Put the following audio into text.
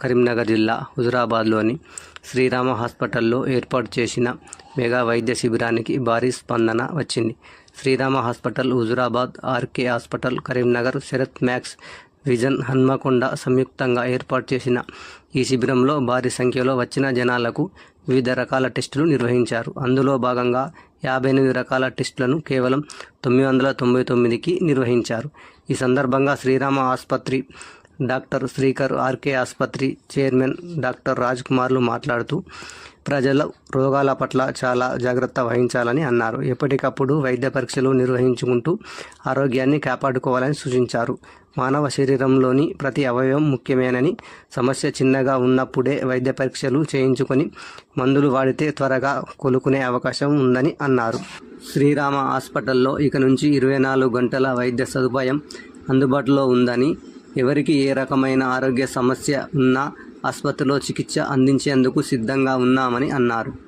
కరీంనగర్ జిల్లా హుజురాబాద్లోని శ్రీరామ హాస్పిటల్లో ఏర్పాటు చేసిన మెగా వైద్య శిబిరానికి భారీ స్పందన వచ్చింది. Srirama hospital Huzurabad RK hospital Karimnagar Sharath max vision Hanamkonda సంయుక్తంగా ఏర్పాటు చేసిన ఈ శిబిరంలో భారీ సంఖ్యలో వచ్చిన జనాలకు వివిధ రకాల టెస్టులు నిర్వహించారు. అందులో భాగంగా యాభై ఎనిమిది రకాల టెస్టులను కేవలం తొమ్మిది వందల తొంభై తొమ్మిదికి నిర్వహించారు. ఈ సందర్భంగా శ్రీరామ ఆసుపత్రి డాక్టర్ శ్రీకర్ ఆర్కే ఆసుపత్రి చైర్మన్ డాక్టర్ రాజ్ కుమార్లు మాట్లాడుతూ ప్రజల రోగాల పట్ల చాలా జాగ్రత్త వహించాలని అన్నారు. ఎప్పటికప్పుడు వైద్య పరీక్షలు నిర్వహించుకుంటూ ఆరోగ్యాన్ని కాపాడుకోవాలని సూచించారు. మానవ శరీరంలోని ప్రతి అవయవం ముఖ్యమేనని సమస్య చిన్నగా ఉన్నప్పుడే వైద్య పరీక్షలు చేయించుకొని మందులు వాడితే త్వరగా కోలుకునే అవకాశం ఉందని అన్నారు. శ్రీరామ హాస్పిటల్లో ఇక నుంచి ఇరవై నాలుగు గంటల వైద్య సదుపాయం అందుబాటులో ఉందని ఎవరికి ఏ రకమైన ఆరోగ్య సమస్య ఉన్నా ఆసుపత్రిలో చికిత్స అందించేందుకు సిద్ధంగా ఉన్నామని అన్నారు.